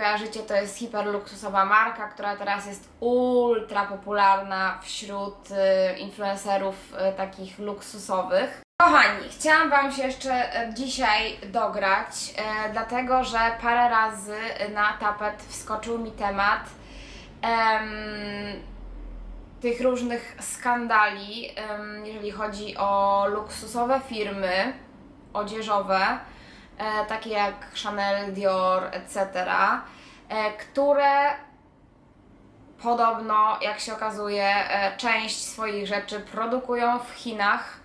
kojarzycie, to jest hiperluksusowa marka, która teraz jest ultra popularna wśród y, influencerów y, takich luksusowych. Kochani, chciałam Wam się jeszcze e, dzisiaj dograć, e, dlatego że parę razy na tapet wskoczył mi temat em, tych różnych skandali, em, jeżeli chodzi o luksusowe firmy odzieżowe, takie jak Chanel, Dior, etc., e, które podobno, jak się okazuje, e, część swoich rzeczy produkują w Chinach,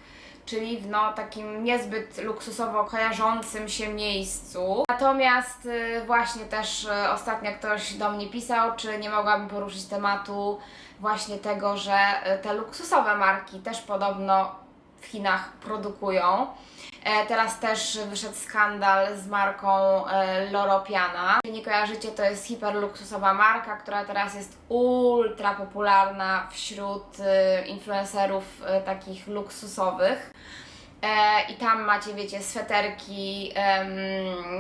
czyli w no, takim niezbyt luksusowo kojarzącym się miejscu. Natomiast właśnie też ostatnio ktoś do mnie pisał, czy nie mogłabym poruszyć tematu właśnie tego, że te luksusowe marki też podobno w Chinach produkują. E, Teraz też wyszedł skandal z marką e, Loro Piana. Jeśli nie kojarzycie, to jest hiperluksusowa marka, która teraz jest ultra popularna wśród e, influencerów takich luksusowych. E, I tam macie, wiecie, sweterki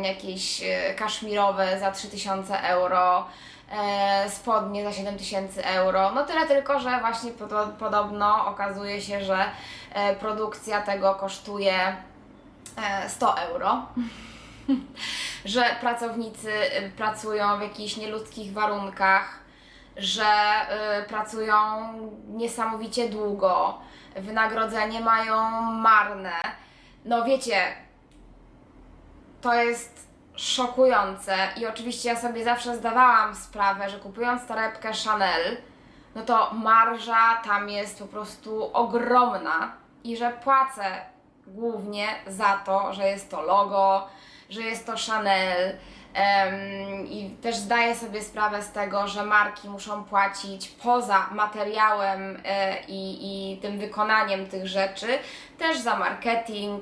jakieś e, kaszmirowe za 3000 euro, e, spodnie za 7000 euro. No tyle tylko, że właśnie podo- podobno okazuje się, że produkcja tego kosztuje e, 100 euro. że pracownicy pracują w jakichś nieludzkich warunkach, że y, pracują niesamowicie długo, wynagrodzenie mają marne. No wiecie, to jest szokujące i oczywiście ja sobie zawsze zdawałam sprawę, że kupując torebkę Chanel, no to marża tam jest po prostu ogromna i że płacę głównie za to, że jest to logo, że jest to Chanel. I też zdaję sobie sprawę z tego, że marki muszą płacić poza materiałem e, i, i tym wykonaniem tych rzeczy, też za marketing,